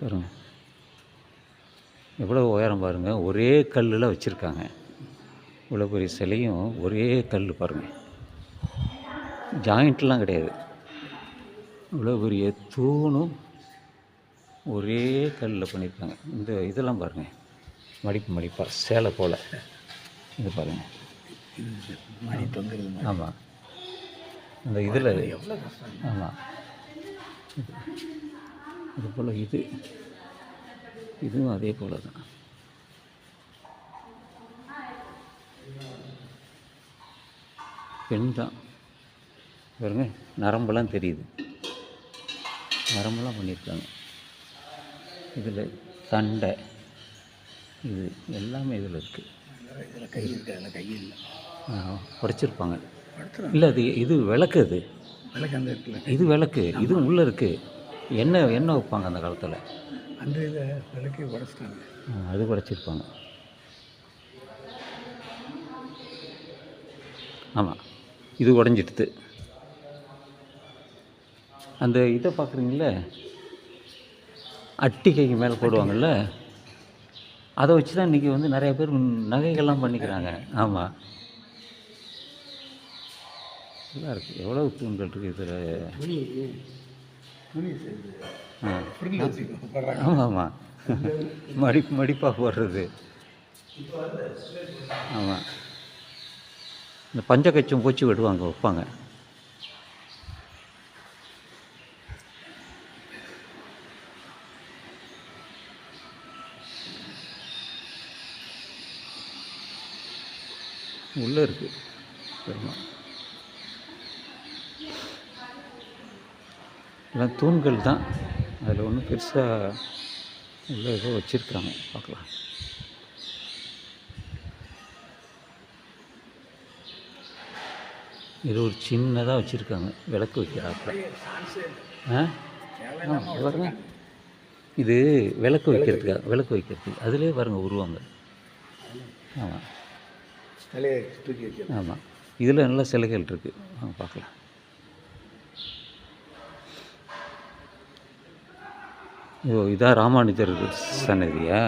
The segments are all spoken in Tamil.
தரும் எவ்வளோ உயரம் பாருங்கள் ஒரே கல்லில் வச்சுருக்காங்க. இவ்வளோ பெரிய சிலையும் ஒரே கல் பாருங்கள் ஜாயிண்ட்லாம் கிடையாது. இவ்வளோ பெரிய தூணும் ஒரே கல்லில் பண்ணியிருக்காங்க இந்த இதெல்லாம் பாருங்கள் மடிப்பு மடிப்பாக சேலை போல். இது பாருங்கள் ஆமாம் அந்த இதில். எவ்வளோ ஆமாம் அது போல் இது. இதுவும் அதே போல் தான். பெண் தான். பாருங்க நரம்பெல்லாம் தெரியுது. நரம்பெல்லாம் பண்ணியிருக்காங்க. இதில் தண்டை இது எல்லாமே இதில் இருக்குது இதில் கை இருக்கு? அதில் கை இல்லை. உடைச்சிருப்பாங்க. இல்லை அது இது விளக்கு அது. விளக்கு அந்த இது விளக்கு. இது உள்ளே இருக்குது எண்ணெய் எண்ணெய் வைப்பாங்க அந்த காலத்தில்? அந்த இதை விளக்கி உடச்சிட்டாங்க அது குறைச்சிருப்பாங்க ஆமாம் இது உடஞ்சிடுது. அந்த இதை பார்க்குறீங்களே அட்டிகைக்கு மேலே போடுவாங்கள்ல அதை வச்சு தான் இன்றைக்கி வந்து நிறைய பேர் நகைகள்லாம் பண்ணிக்கிறாங்க. ஆமாம் நல்லா இருக்குது எவ்வளோ தூண்கள் இருக்குது இதில்? துணி செய்யுது ஆமாம் ஆமாம் மடி மடிப்பாக போடுறது. ஆமாம் இந்த பஞ்சகச்சம் பூச்சி விடுவாங்க வைப்பாங்க. உள்ளே இருக்குது பெருமாள் எல்லாம் தூண்கள் தான். அதில் ஒன்றும் பெருசாக உள்ள ஏதோ வச்சுருக்காங்க. பார்க்கலாம். இது ஒரு சின்னதாக வச்சுருக்காங்க. விளக்கு வைக்கிறாப்புல. ஆ? பாருங்க இது விளக்கு வைக்கிறதுக்காக விளக்கு வைக்கிறதுக்கு. அதிலே பாருங்க உருவாங்க. ஆமாம் ஆமாம் இதில் நல்ல சிலைகள் இருக்குது பார்க்கலாம். ஓ இதான் ராமானுஜர் சன்னதியா?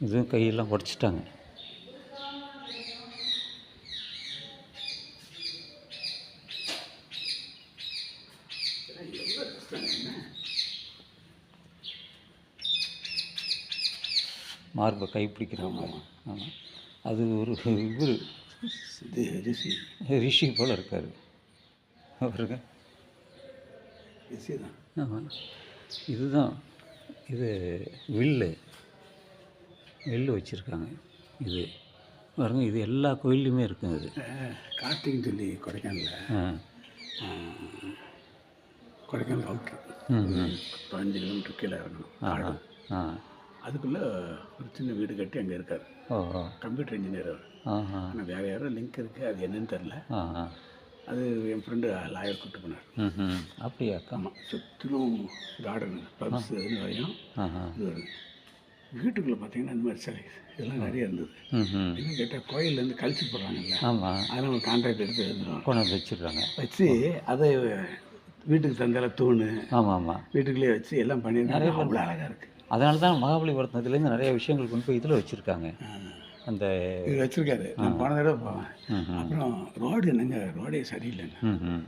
இதுவும் கையெல்லாம் உடச்சிட்டாங்க. மார்பை கைப்பிடிக்கிறாங்க ஆமாம் அது ஒரு இவர் ரிஷி. ரிஷி போல் இருக்கார். அவருங்க. ரிஷி தான் ஆமாம் இதுதான். இது வில்லு. வில்லு வச்சுருக்காங்க. இது. பாருங்க இது எல்லா கோயில்லையுமே இருக்குங்க இது. கார்த்திக்னு சொல்லி கொடைக்கானலில். ஆ. கொடைக்கானல் அவுட்ரு. பதினஞ்சு கிலோமீட்டர் கீழே இறங்கணும் ஆ. ஆ. அதுக்குள்ளே ஒரு சின்ன வீடு கட்டி அங்கே இருக்கார். கம்ப்யூட்டர் இன்ஜினியர் அவர். ஆனால் வேறு யாரும் லிங்க் இருக்குது அது என்னன்னு தெரில அது என் ஃப்ரெண்டு லாயர் கூட்டு போனார். அப்படியாக்கா ஆமாம் சுற்றிலும் கார்டன் பப்ஸ் இது வரையும் வீட்டுக்குள்ளே பார்த்தீங்கன்னா இந்த மாதிரி சிலை இதெல்லாம் நிறைய இருந்தது. என்ன கேட்டால் கோயிலேருந்து கழிச்சு போடுறாங்கல்ல. ஆமாம் அதெல்லாம் ஒரு கான்ட்ராக்ட் எடுத்து எழுதுருவாங்க கொண்டாந்து வச்சிடுறாங்க. வச்சு அதை வீட்டுக்கு தந்தால தூண். ஆமாம் ஆமாம் வீட்டுக்குள்ளேயே வச்சு எல்லாம் பண்ணியிருக்காங்க. அவ்வளோ அழகாக இருக்குது அதனால தான் மகாபலிபுரத்துலேருந்து நிறைய விஷயங்கள் கொண்டு போய் இதில் வச்சுருக்காங்க. அந்த இது வச்சுருக்காரு. நான் போன தடவை அப்புறம் ரோடு என்னங்க? ரோடே சரியில்லைங்க.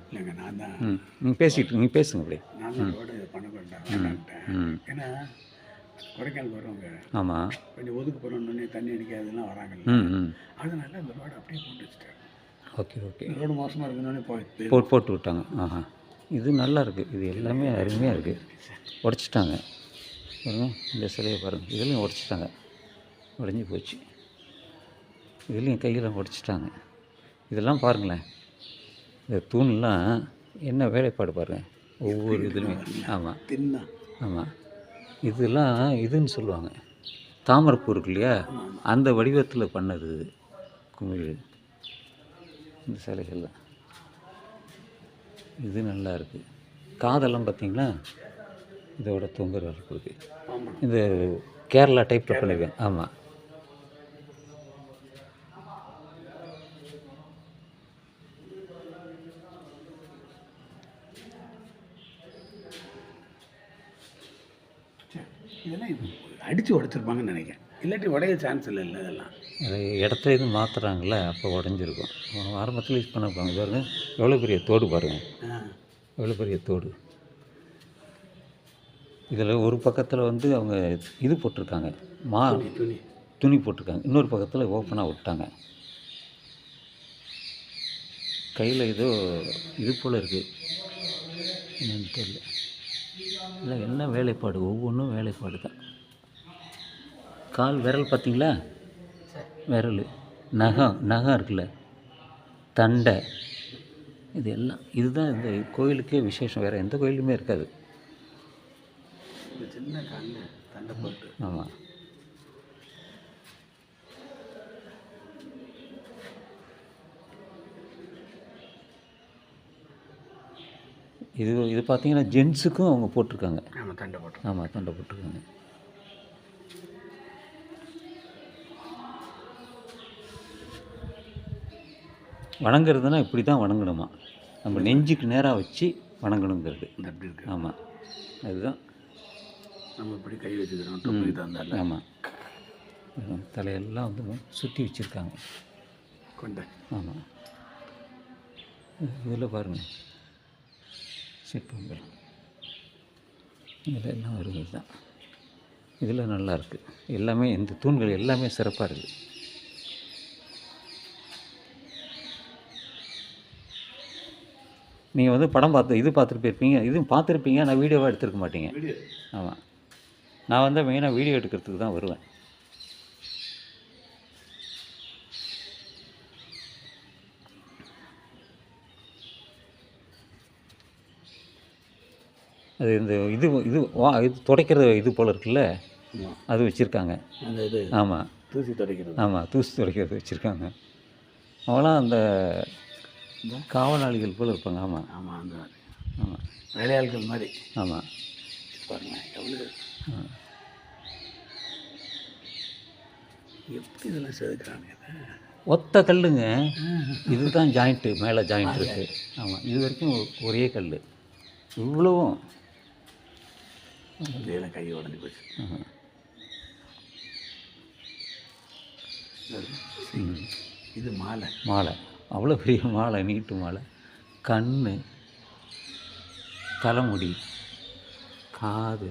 இல்லைங்க நான் தான் நீங்கள் பேசிட்டு நீங்கள் பேசுங்க அப்படி நான் தான் ரோடு பண்ண வேண்டாம் ஏன்னா கொடைக்கானல் போகிறவங்க ஆமாம் கொஞ்சம் ஒதுக்கு போகிறோன்னே தண்ணி அடிக்காதெல்லாம் வராங்கல்ல. ம் ம். அதனால இந்த ரோடு அப்படியே போட்டு வச்சுட்டாரு ஓகே ஓகே. ரோடு மோசமாக இருக்குன்னு போய் போட்டு போட்டு விட்டாங்க. ஆஹா. இது நல்லா இருக்குது இது எல்லாமே அருமையாக இருக்குது உடச்சிட்டாங்க. பாருங்க இந்த சிலையை பாருங்கள் இதுலேயும் உடச்சிட்டாங்க. உடஞ்சி போச்சு. இதுலேயும் கையெல்லாம் உடச்சிட்டாங்க. இதெல்லாம் பாருங்களேன். இந்த தூண்லாம் என்ன வேலைப்பாடு பாருங்கள் ஒவ்வொரு இதுலையும். ஆமாம் தின்னா. ஆமாம் இதெல்லாம் இதுன்னு சொல்லுவாங்க. தாமரைப்பூ இருக்கு இல்லையா? அந்த வடிவத்தில் பண்ணது குமிழ். இந்த சிலைகள்லாம். இது நல்லா இருக்குது காதெல்லாம் பார்த்தீங்களா? இதோட தொங்குற இருக்குது ஆமாம் இந்த கேரளா டைப்பில் பண்ணியிருக்கேன் ஆமாம் இதெல்லாம் அடித்து உடைச்சிருப்பாங்கன்னு நினைக்கிறேன். இல்லாட்டி உடைய சான்ஸ் இல்லை இல்லை இதெல்லாம். இடத்துல இது மாற்றுறாங்கல்ல அப்போ உடஞ்சிருக்கும். ஆரம்பத்தில் யூஸ் பண்ண பாருங்க பாருங்க எவ்வளோ பெரிய தோடு பாருங்கள் எவ்வளோ பெரிய தோடு. இதில் ஒரு பக்கத்தில் வந்து அவங்க இது போட்டிருக்காங்க. மா துணி போட்டிருக்காங்க. இன்னொரு பக்கத்தில் ஓப்பனாக விட்டாங்க. கையில் ஏதோ இது போல் இருக்குது என்னன்னு தெரியல. இல்லை என்ன வேலைப்பாடு? ஒவ்வொன்றும் வேலைப்பாடு தான். கால் விரல் பார்த்தீங்களா? விரல். நகம் நகம் இருக்குல்ல. தண்டை. இது எல்லாம் இதுதான் இந்த கோயிலுக்கே விசேஷம். வேறு எந்த கோயிலுமே இருக்காது. இந்த சின்ன காலில் தண்டை போட்டு. ஆமாம் இது இது பார்த்தீங்கன்னா ஜென்ஸுக்கும் அவங்க போட்டிருக்காங்க. ஆமாம் தண்டை போட்டு ஆமாம் தண்டை போட்டிருக்காங்க. வணங்குறதுனா இப்படி தான் வணங்கணுமா? நம்ம நெஞ்சுக்கு நேராக வச்சு வணங்கணுங்கிறது. இந்த அப்படி இருக்கு. ஆமாம் அதுதான். நம்ம இப்படி கை வச்சுக்கிறோம் தொப்பி தந்தால. ஆமாம் தலையெல்லாம் வந்து சுற்றி வச்சுருக்காங்க. கொண்ட. ஆமாம் இதில் பாருங்கள் சிற்பங்கள். இதில் எல்லாம் வருது தான் இதில் நல்லா இருக்குது எல்லாமே இந்த தூண்கள் எல்லாமே சிறப்பாக இருக்குது நீங்கள் வந்து படம் பார்த்து இது பார்த்துட்டு போயிருப்பீங்க. இதுவும் பார்த்துருப்பீங்க. நான் வீடியோவாக எடுத்துருக்க மாட்டீங்க. ஆமாம் நான் வந்து மெயினாக வீடியோ எடுக்கிறதுக்கு தான் வருவேன். அது இந்த இது இது வா இது துடைக்கிற இது போல் இருக்குல்ல? அது வச்சுருக்காங்க. அந்த இது ஆமாம் தூசி துடைக்கிறது. ஆமாம் தூசு துடைக்கிறது வச்சுருக்காங்க. அவங்களாம் அந்த காவலாளிகள் போல் இருப்பாங்க. ஆமாம் ஆமாம் அந்த ஆமாம் வேலையாட்கள் மாதிரி. ஆமாம் பாருங்க எவ்வளோ எப்படி இதெல்லாம் செதுக்குறாங்க? ஒத்த கல்லுங்க. இதுதான் ஜாயிண்ட்டு மேலே ஜாயிண்ட் இருக்குது ஆமாம் இது வரைக்கும் ஒரே கல் இவ்வளவும். இதெல்லாம் கை உடஞ்சி போச்சு. இது மாலை. மாலை. அவ்வளோ பெரிய மாலை நீட்டு மாலை. கண் தலைமுடி காது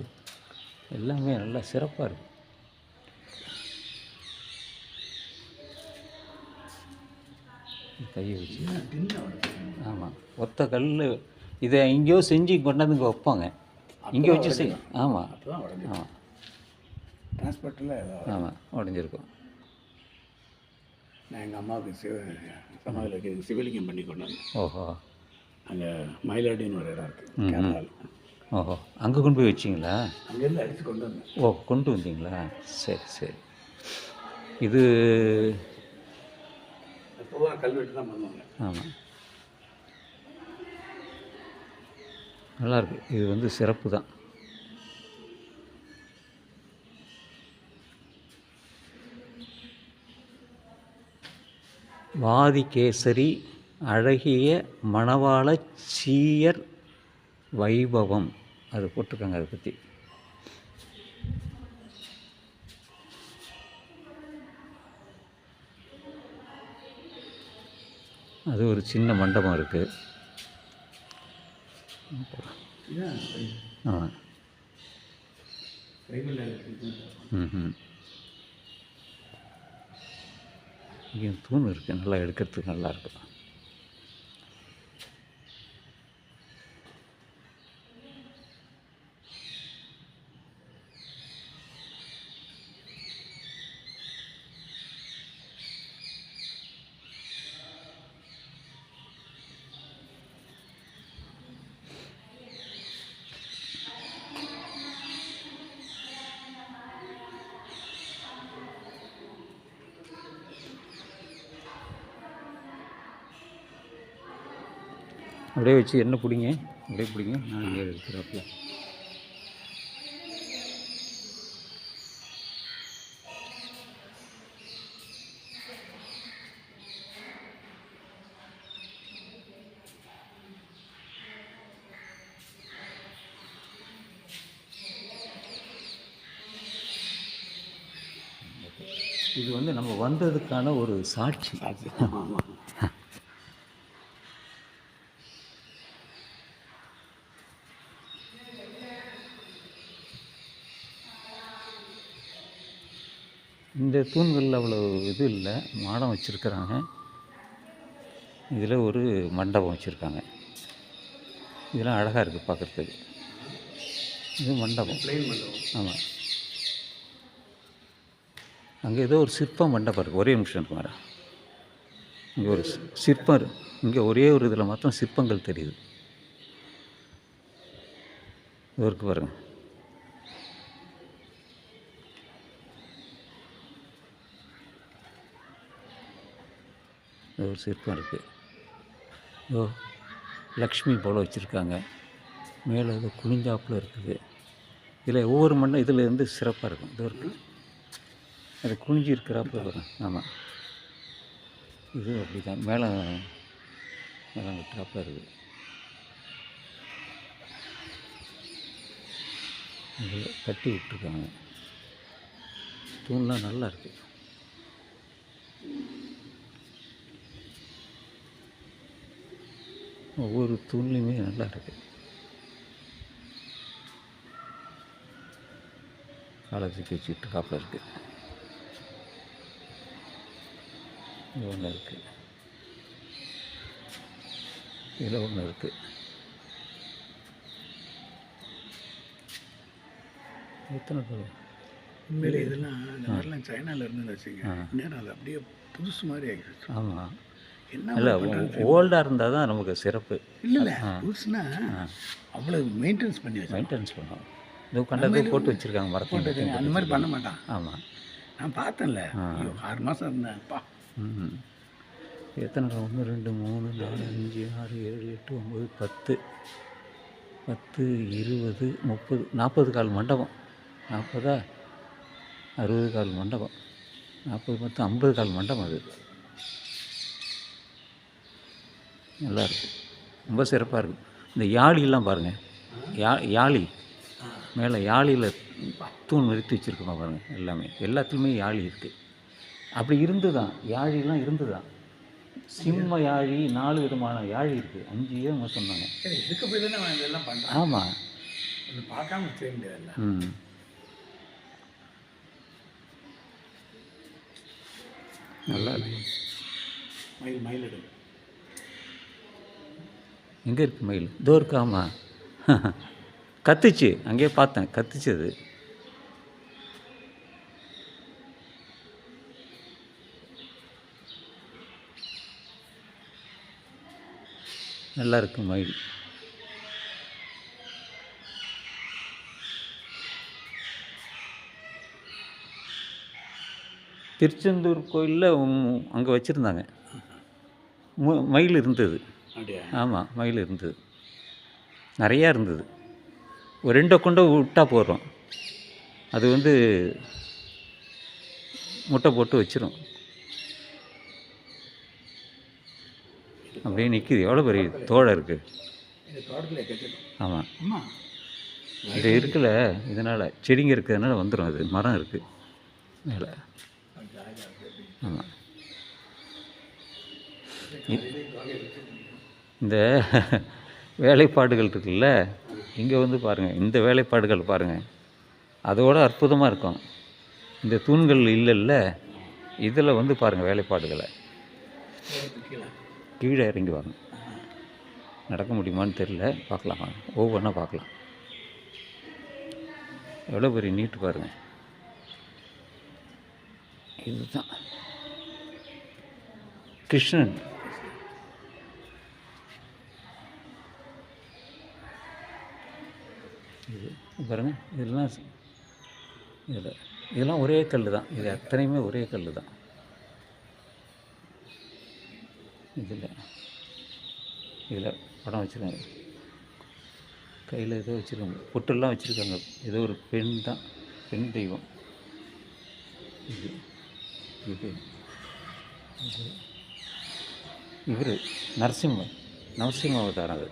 எல்லாமே நல்லா சிறப்பாக இருக்கு. கையை வச்சு. ஆமாம் ஒத்த கல் இதை எங்கேயோ செஞ்சு கொண்டாந்து இங்கே வைப்பாங்க. இங்கே வச்சு செய். ஆமாம் ஆமாம் டிரான்ஸ்போர்ட்டில் ஆமாம் உடஞ்சிருக்கும். நான் எங்கள் அம்மாவுக்கு சிவ சமாதியில் சிவலிங்கம் பண்ணி கொண்டு வந்தேன். ஓஹோ. அங்கே மயிலாடின்னு ஒரு இடம் இருக்குது. கேரளாவில் ஓஹோ. அங்கே கொண்டு போய் வச்சிங்களா? அங்கேருந்து அடித்து கொண்டு வந்தேன். ஓ கொண்டு வந்தீங்களா? சரி சரி. இது பொதுவாக கல்வெட்டு தான் பண்ணுவாங்க. ஆமாம் நல்லாயிருக்கு இது வந்து சிறப்பு தான். வாதிகேசரி அழகிய மணவாள சீயர் வைபவம். அது போட்டிருக்காங்க அதை பற்றி அது ஒரு சின்ன மண்டபம் இருக்குது ஆமாம் இங்கே தூண் இருக்குது நல்லா எடுக்கிறதுக்கு நல்லா அப்படியே வச்சு என்ன பிடிங்க. அப்படியே பிடிங்க. நான் ஏழு இருக்கிறப்பல இது வந்து நம்ம வந்ததுக்கான ஒரு சாட்சி. தூண்களில் அவ்வளோ இது இல்லை. மாடம் வச்சுருக்குறாங்க. இதில் ஒரு மண்டபம் வச்சுருக்காங்க. இதெல்லாம் அழகாக இருக்குது பார்க்குறதுக்கு இது மண்டபம். ஆமாம் அங்கே ஏதோ ஒரு சிற்ப மண்டபம் இருக்குது ஒரே நிமிஷம் இருக்கு மேடம். இங்கே ஒரு சிற்பம் இங்கே ஒரே ஒரு இதில் மாத்திரம் சிற்பங்கள் தெரியுது. இது இருக்கு ஒரு சிற்பம் இருக்குது ஓ லக்ஷ்மி போல வச்சுருக்காங்க. மேலே ஏதோ குனிஞ்சாப்புல இருக்குது. இதில் ஒவ்வொரு மண்ணும் இதில் இருந்து சிறப்பாக இருக்கும். இது இருக்கு. அது குனிஞ்சு இருக்கிறாப்புல வரும். ஆமாம் இது அப்படி தான் மேலே மேலே விட்டுறாப்புல இருக்குது. கட்டி விட்டுருக்காங்க. தூண்லாம் நல்லா இருக்குது ஒவ்வொரு தூண்லையுமே நல்லா இருக்குது தூக்கி வச்சுட்டு காப்பில் இருக்குது இது ஒன்று இருக்குது இதில் ஒன்று இருக்குது எத்தனை பேர் உண்மையிலே இதெல்லாம் இந்த மாதிரிலாம் சைனால இருந்து வச்சுங்க நேரம் அது அப்படியே புதுசு மாதிரி ஆகிடுச்சு. ஆமாம் இல்லை ஓல்டாக இருந்தால் தான் நமக்கு சிறப்பு. இல்லை இல்லை புதுசுனா அவ்வளோ மெயின்டைன்ஸ் பண்ணி மெயின்டெனன்ஸ் பண்ணுவோம். இது கண்டது போட்டு வச்சுருக்காங்க மரத்தை அந்த மாதிரி பண்ண மாட்டான். ஆமாம் நான் பார்த்தேன்ல. ஆறு மாதம் இருந்தேன்ப்பா. ம் எத்தனை ஒன்று ரெண்டு மூணு நாலு அஞ்சு ஆறு ஏழு எட்டு ஒம்பது பத்து. பத்து இருபது முப்பது. நாற்பது கால் மண்டபம். நாற்பதா? அறுபது கால் மண்டபம். நாற்பது பத்து ஐம்பது கால் மண்டபம் அது. நல்லா இருக்கு ரொம்ப சிறப்பாக இருக்குது இந்த யாழிலாம் பாருங்கள் யா யாழி. மேலே யாழியில் தூண் நிறுத்தி வச்சுருக்கோம் பாருங்கள் எல்லாமே. எல்லாத்துலேயுமே யாழி இருக்குது அப்படி இருந்து தான் யாழிலாம் இருந்து தான் சிம்ம யாழி நாலு விதமான யாழி இருக்குது அஞ்சு ஏன் சொன்னாங்க. ஆமாம் பார்க்காம ம். நல்லா இருக்கு. மயில் மயில் எடுக்கும் எங்கே இருக்கு மயில்? இதோ இருக்காமா கத்துச்சு. அங்கேயே பார்த்தேன். கத்துச்சு அது நல்லா இருக்கு மயில். திருச்செந்தூர் கோயிலில் அங்கே வச்சுருந்தாங்க. மயில் இருந்தது. அப்படியா? ஆமாம் மயில் இருந்தது. நிறையா இருந்தது. ஒரு ரெண்டை கொண்டு விட்டா போடுறோம் அது வந்து முட்டை போட்டு வச்சிரும். அப்படியே நிற்கிது எவ்வளோ பெரிய தோழை இருக்குது ஆமாம் இது இருக்குல்ல இதனால் செடிங்க இருக்கிறதுனால வந்துடும் அது. மரம் இருக்குது மேலே. ஆமாம் இந்த வேலைப்பாடுகள் இருக்குல்ல இங்கே வந்து பாருங்கள் இந்த வேலைப்பாடுகள் பாருங்கள் அதோட அற்புதமாக இருக்கும். இந்த தூண்கள் இல்லைல்ல இதில் வந்து பாருங்கள் வேலைப்பாடுகளை. கீழே இறங்கி வாங்க. நடக்க முடியுமான்னு தெரியல பார்க்கலாம். வாங்க ஒவ்வொன்றா பார்க்கலாம். எவ்வளோ பெரிய நீட்டு பாருங்கள் இதுதான். கிருஷ்ணன். இது பாருங்க இதெல்லாம் இதில் இதெல்லாம் ஒரே கல் தான். இது அத்தனையுமே ஒரே கல் தான். இதில் இதில் படம் வச்சுருக்காங்க. கையில் ஏதோ வச்சுருக்காங்க. பொட்டெல்லாம் வச்சுருக்காங்க. ஏதோ ஒரு பெண் தான். பெண் தெய்வம். இது இது இது. இவர் நரசிம்மர் நரசிம்ம அவதாரம் அது.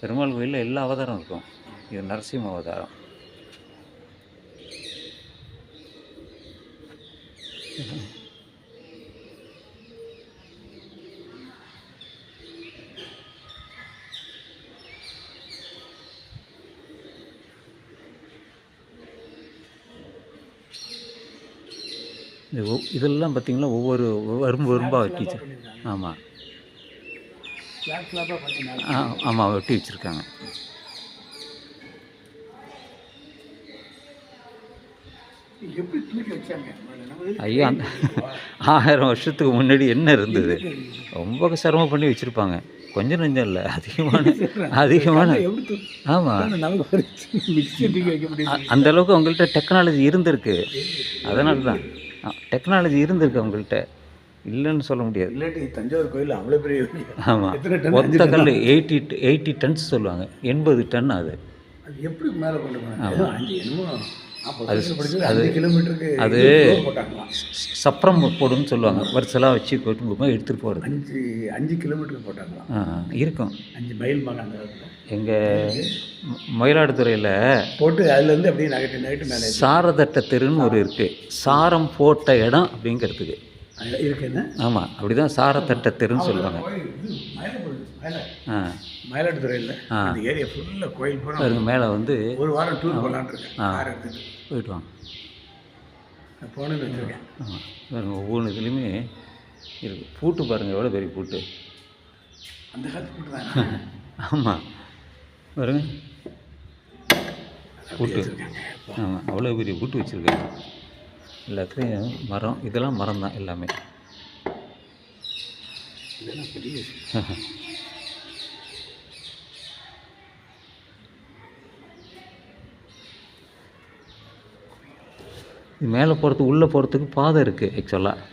பெருமாள் கோயிலில் எல்லா அவதாரம் இருக்கும். இது நரசிம்ம அவதாரம் இதெல்லாம் பார்த்தீங்கன்னா ஒவ்வொரு வரும்பு வரும்பாக வெட்டி வச்சு ஆமாம் ஆமாம் வெட்டி வச்சுருக்காங்க. எப்படி தூக்கி வச்சாங்க? ஐயா அந்த ஆயிரம் வருஷத்துக்கு முன்னாடி என்ன இருந்தது? ரொம்ப சிரமம் பண்ணி வச்சுருப்பாங்க. கொஞ்சம் நெஞ்சம் இல்லை அதிகமான அதிகமான. தூக்கி ஆமாம் தூக்கி அந்த அளவுக்கு அவங்கள்ட்ட டெக்னாலஜி இருந்திருக்கு. அதனால தான் டெக்னாலஜி இருந்திருக்கு அவங்கள்ட்ட இல்லைன்னு சொல்ல முடியாது. தஞ்சாவூர் கோயில் அவ்வளோ பெரிய ஆமாம் ஒத்த கல் எயிட்டி எயிட்டி டன்ஸ் சொல்லுவாங்க. எண்பது டன் அது. அது எப்படி மேலே கொண்டு போனாங்க? அது- கிலோமீட்டருக்கு அது சப்பரம் போடுன்னு சொல்லுவாங்க. வருஷலாம் வச்சு கொட்டு போகும்போது எடுத்துகிட்டு போகிறது அஞ்சு அஞ்சு கிலோமீட்டருக்கு போட்டாங்களாம் ஆ இருக்கும். அஞ்சு மைல் மகன். எங்கள் மயிலாடுதுறையில் போட்டு அதுலேருந்து அப்படியே நகட்டு நகட்டு மேலே. சாரதட்ட தெருன்னு ஒரு இருக்குது சாரம் போட்ட இடம் அப்படிங்கிறதுக்கு. அங்க இருக்கு என்ன? ஆமாம் அப்படி தான் சாரத்தட்ட தெருன்னு சொல்லுவாங்க கோயில் இது மயிலாடுதுறை மயிலா ஆ. மயிலாடுதுறையில். அந்த ஏரியா ஃபுல்லாக கோயில் பாருங்க மேலே வந்து ஒரு வாரம் டூர் ஆ. கார் எடுத்துட்டு போயிட்டு வாங்க. வச்சுருக்கேன். ஆமாம் பாருங்க ஒவ்வொன்று இதுலேயுமே இருக்குது பூட்டு பாருங்கள் எவ்வளோ பெரிய பூட்டு. அந்த காலத்து போட்டு தான்? ஆமாம் பாருங்க. பூட்டு. ஆமாம் அவ்வளோ பெரிய பூட்டு வச்சுருக்காங்க எல்லாத்துலேயும் மரம் இதெல்லாம் மரம் தான் எல்லாமே. இதெல்லாம் பெரிய இது மேலே போகிறதுக்கு உள்ளே போகிறதுக்கு பாதை இருக்குது ஆக்சுவலாக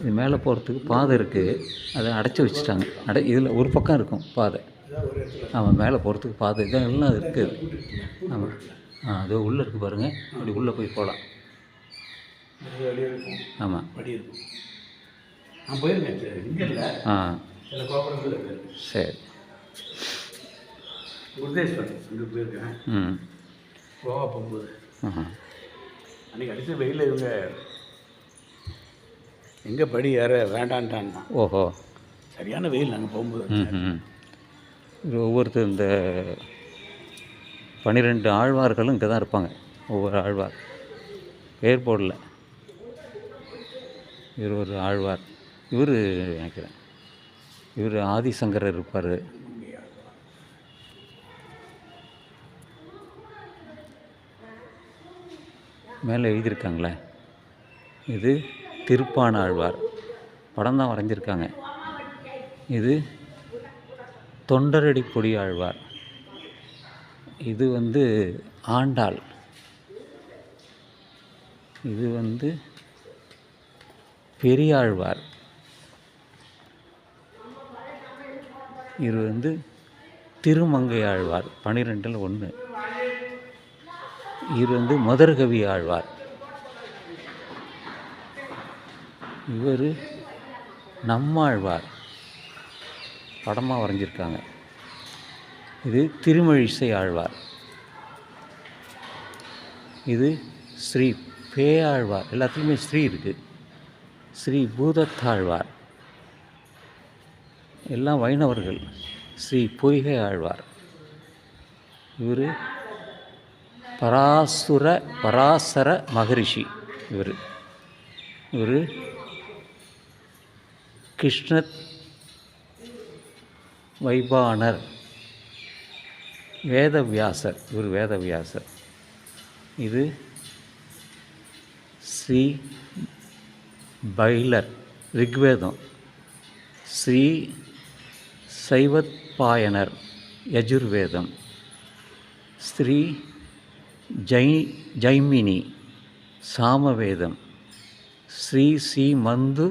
இது மேலே போகிறதுக்கு பாதை இருக்குது அதை அடைச்சி வச்சுட்டாங்க. அடை இதில் ஒரு பக்கம் இருக்கும் பாதை. ஆமாம் மேலே போகிறதுக்கு பாதை. இதெல்லாம் இருக்குது ஆமாம் ஆ அது உள்ளே இருக்குது பாருங்கள் அப்படி உள்ளே போய் போகலாம். ஆமாம் ஆ. சரி. ம். கோவா போகும்போது. ஆஹா. அன்றைக்கி அடித்த வெயிலில் இவங்க எங்கே படி ஏற வேண்டான்ட்டான்னா ஓஹோ. சரியான வெயில் நாங்கள் போகும்போது ஒவ்வொருத்தர் இந்த பன்னிரெண்டு ஆழ்வார்களும் இங்கே தான் இருப்பாங்க. ஒவ்வொரு ஆழ்வார். பேர் போடல. இவர் ஒரு ஆழ்வார். இவர் நினைக்கிறேன். இவர் ஆதிசங்கரர் இருப்பார். மேலே எழுதியிருக்காங்களே. இது திருப்பான ஆழ்வார் படம் தான் வரைஞ்சிருக்காங்க. இது தொண்டரடி பொடி ஆழ்வார் இது வந்து ஆண்டாள். இது வந்து பெரியாழ்வார். இது வந்து திருமங்கை ஆழ்வார் பன்னிரெண்டில் ஒன்று. இவர் வந்து மதுரகவி ஆழ்வார். இவர் நம்மாழ்வார். படமாக வரைஞ்சிருக்காங்க. இது திருமழிசை ஆழ்வார். இது ஸ்ரீ பேயாழ்வார். எல்லாத்துலேயுமே ஸ்ரீ இருக்குது ஸ்ரீ பூதத்தாழ்வார். எல்லாம் வைணவர்கள். ஸ்ரீ பொய்கை ஆழ்வார். இவர் பராசுர பராசர மகரிஷி இவர். இவர் கிருஷ்ண வைபானர் வேதவியாசர் இவர் வேதவியாசர். இது ஸ்ரீ பைலர் ரிக்வேதம். ஸ்ரீ சைவத்பாயனர் யஜுர்வேதம். ஸ்ரீ ஜை ஜைமினி சாமவேதம் ஸ்ரீ சி மந்து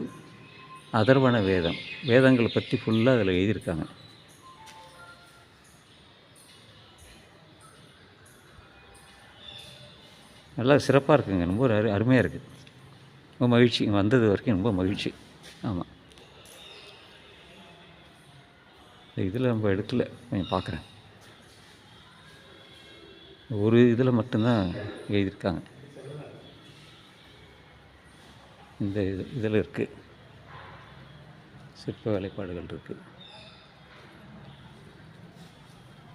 அதர்வண வேதம். வேதங்களை பற்றி ஃபுல்லாக அதில் எழுதியிருக்காங்க. நல்லா சிறப்பாக இருக்குங்க. ரொம்ப அரு அருமையாக இருக்குது ரொம்ப மகிழ்ச்சி. வந்தது வரைக்கும் ரொம்ப மகிழ்ச்சி. ஆமாம் இதில் நம்ம எடுக்கல. கொஞ்சம் பார்க்குறேன் ஒரு இதில் மட்டும்தான் எழுதியிருக்காங்க. இந்த இது இதில் இருக்குது சிற்ப வேலைப்பாடுகள் இருக்குது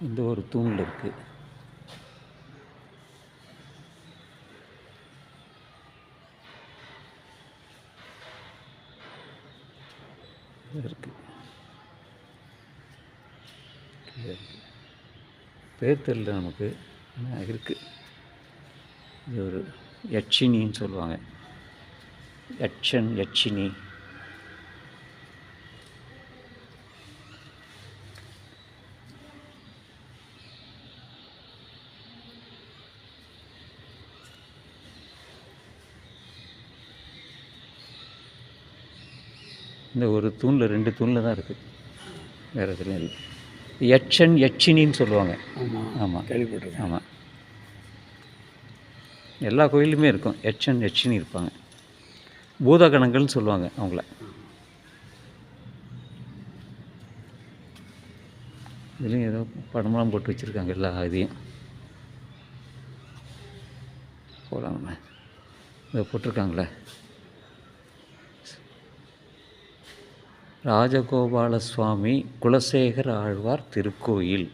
இந்த ஒரு தூணில் இருக்குது இருக்குது பேர் தெரியல நமக்கு. ஆனால் இருக்குது இது ஒரு யட்சினின்னு சொல்லுவாங்க. யட்சன் யட்சினி. இந்த ஒரு தூணில் ரெண்டு தூணில் தான் இருக்குது வேறு எதுலையும் இல்லை. யட்சன் யட்சினின்னு சொல்லுவாங்க. ஆமாம் ஆமாம் கேள்விப்பட்டிருக்கேன். ஆமாம் எல்லா கோயிலுமே இருக்கும். யட்சன் யட்சினி இருப்பாங்க. பூதகணங்கள்னு சொல்லுவாங்க அவங்கள. இதுலேயும் ஏதோ படமெல்லாம் போட்டு வச்சுருக்காங்க எல்லா இதையும். போகலாங்கண்ணே இதை போட்டிருக்காங்களே. ராஜகோபால சுவாமி குலசேகர் ஆழ்வார் திருக்கோயில்.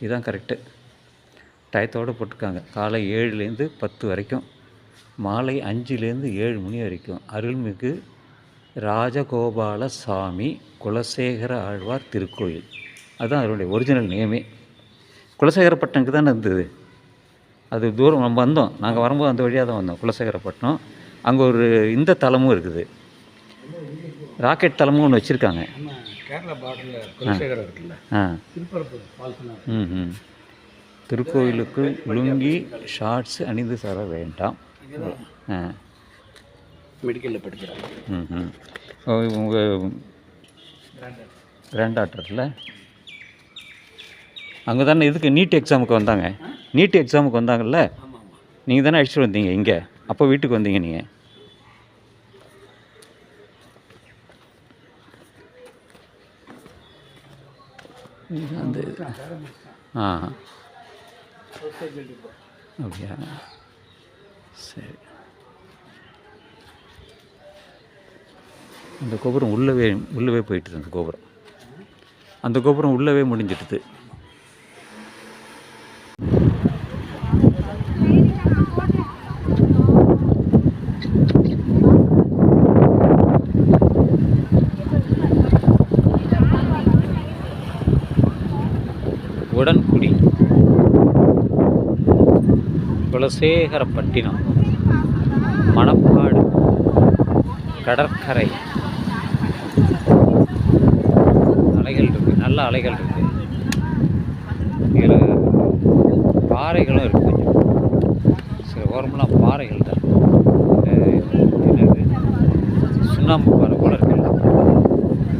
இதுதான் கரெக்டு டயத்தோடு போட்டிருக்காங்க. காலை ஏழுலேருந்து பத்து வரைக்கும். மாலை அஞ்சுலேருந்து ஏழு மணி வரைக்கும். அருள்மிகு ராஜகோபால சாமி குலசேகர ஆழ்வார் திருக்கோயில். அதுதான் அதனுடைய ஒரிஜினல் நேமே குலசேகரப்பட்டினத்துக்கு தானே இருந்தது? அது தூரம் நம்ம வந்தோம். நாங்கள் வரும்போது அந்த வழியாக தான் வந்தோம் குலசேகரப்பட்டினம். அங்கே ஒரு இந்த தலமும் இருக்குது. ராக்கெட் தலமும் ஒன்று வச்சுருக்காங்க. கேரளா பார்டரில் குலசேகரம் இருக்குல்ல. ஆ. ம் ம் திருக்கோயிலுக்கு லுங்கி ஷார்ட்ஸ் அணிந்து தர வேண்டாம். மெடிக்கலில் படிக்கிறாங்க ம் ம் உங்கள் கிராண்ட் டாக்டரில்? அங்கே தானே இதுக்கு நீட் எக்ஸாமுக்கு வந்தாங்க. நீட் எக்ஸாமுக்கு வந்தாங்கல்ல? நீங்கள் தானே அழைச்சிட்டு வந்தீங்க இங்கே? அப்போ வீட்டுக்கு வந்தீங்க நீங்கள் அந்த. ஆ. அப்படியா oh, சரி. அந்த கோபுரம் உள்ளவே உள்ளவே போயிட்டுது அந்த கோபுரம். அந்த கோபுரம் உள்ளவே முடிஞ்சிட்டுது. குலசேகரப்பட்டினம் மணப்பாடு கடற்கரை. அலைகள் இருக்குது நல்ல அலைகள் இருக்குது இதில் பாறைகளும் இருக்குது கொஞ்சம். சில ஓரமெல்லாம் பாறைகள் தான். என்னது? சுண்ணாம்பு பாறை போல இருக்குல்ல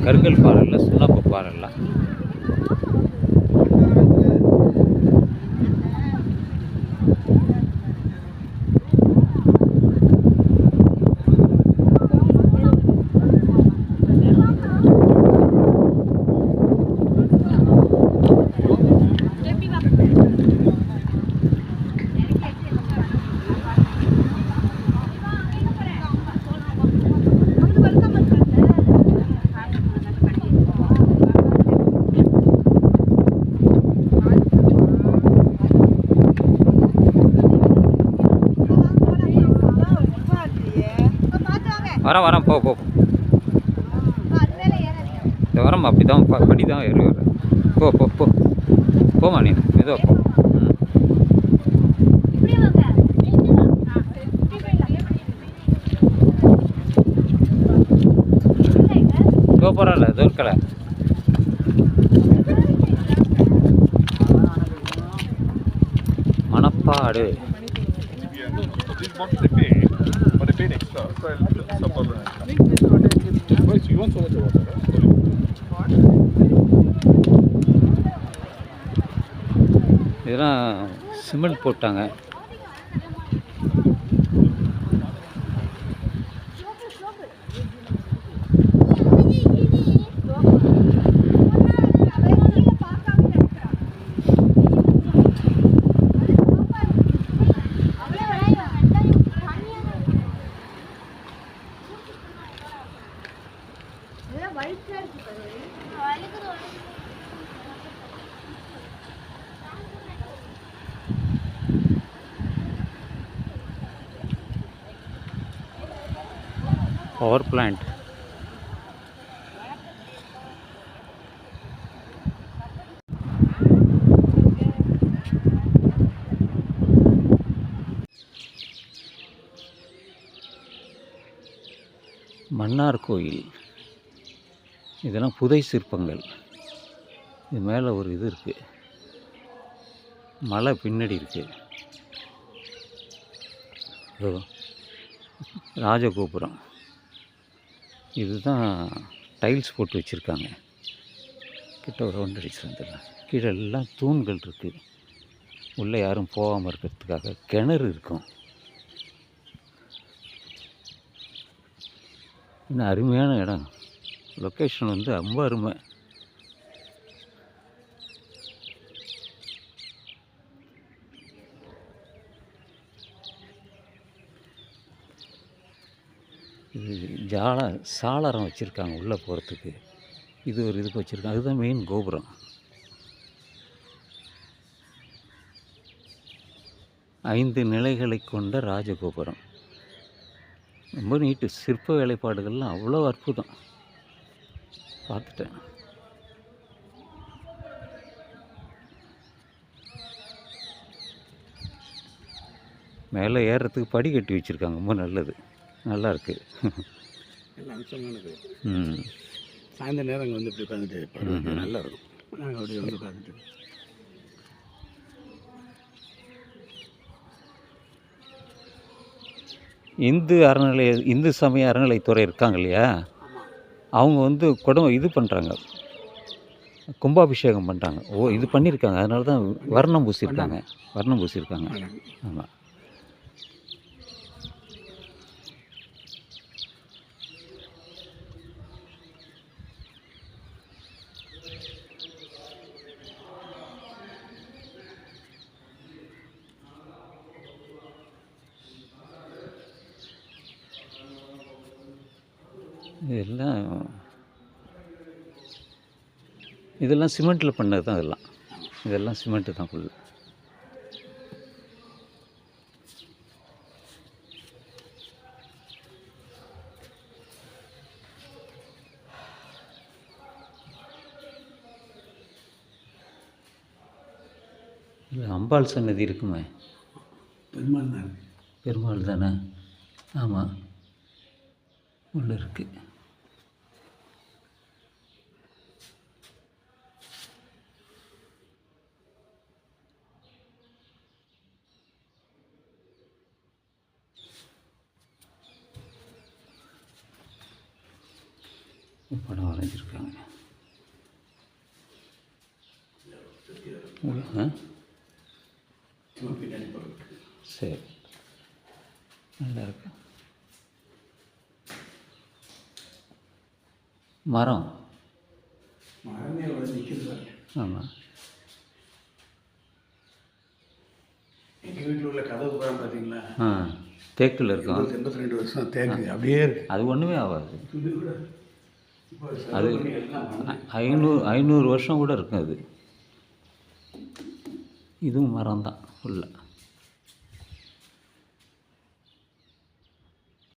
கருங்கல் பாறை இல்லை சுண்ணாம்பு பாறை Huh? இதெல்லாம் சிமெண்ட் போட்டாங்க மன்னார் கோயில். இதெல்லாம் புதை சிற்பங்கள். இது மேலே ஒரு இது இருக்குது மலை பின்னாடி இருக்குது ராஜகோபுரம். இதுதான் டைல்ஸ் போட்டு வச்சுருக்காங்க. கிட்ட ஒரு ரவுண்ட் அடிச்சு வந்துடலாம் கீழே எல்லாம் தூண்கள் இருக்குது உள்ளே யாரும் போகாமல் இருக்கிறதுக்காக கிணறு இருக்கும். இன்னும் அருமையான இடம். லொக்கேஷன் வந்து ரொம்ப அருமை. இது ஜால சாளரம் வச்சுருக்காங்க உள்ளே போகிறதுக்கு இது ஒரு இதுக்கு வச்சுருக்காங்க. அதுதான் மெயின் கோபுரம். ஐந்து நிலைகளை கொண்ட ராஜகோபுரம். ரொம்ப நீட்டு சிற்ப வேலைப்பாடுகள்லாம் அவ்வளோ அற்புதம். பார்த்துட்டேன். மேலே ஏறுறதுக்கு படி கட்டி வச்சுருக்காங்க. ரொம்ப நல்லது. நல்லா இருக்கு. எல்லாம் அம்சமானது ம். சாயந்தர நேரம் அங்கே வந்து இப்படி உட்காந்துட்டு நல்லா இருக்கும். நாங்கள் அப்படியே வந்து உட்காந்துட்டு இந்து அறநிலை இந்து சமய அறநிலைத்துறை இருக்காங்க இல்லையா? அவங்க வந்து குடம் இது பண்ணுறாங்க கும்பாபிஷேகம் பண்ணுறாங்க ஓ இது பண்ணியிருக்காங்க அதனால தான் வர்ணம் பூசியிருக்காங்க வர்ணம். பூசியிருக்காங்க ஆமாம் இதெல்லாம் இதெல்லாம் சிமெண்ட்டில் பண்ணது தான் இதெல்லாம். இதெல்லாம் சிமெண்ட்டு தான் ஃபுல்லு இது அம்பாள் சன்னதி இருக்குமே. பெருமாள் தான். பெருமாள் தானே? ஆமாம் உள்ள இருக்கு. படம் வரைஞ்சிருக்காங்க. சரி. நல்லா இருக்கு. மரம். ஆமாம் எங்கள் வீட்டில் உள்ள கதவு படம் பார்த்தீங்களா ஆ தேக்கில் இருக்கும். எண்பத்தி ரெண்டு வருஷம் தேக்கு அப்படியே இருக்கு. அது ஒன்றுமே ஆகாது. அது ஐநூறு ஐநூறு வருஷம் கூட இருக்கும் அது இதுவும் மரம் தான் ஃபுல்லாக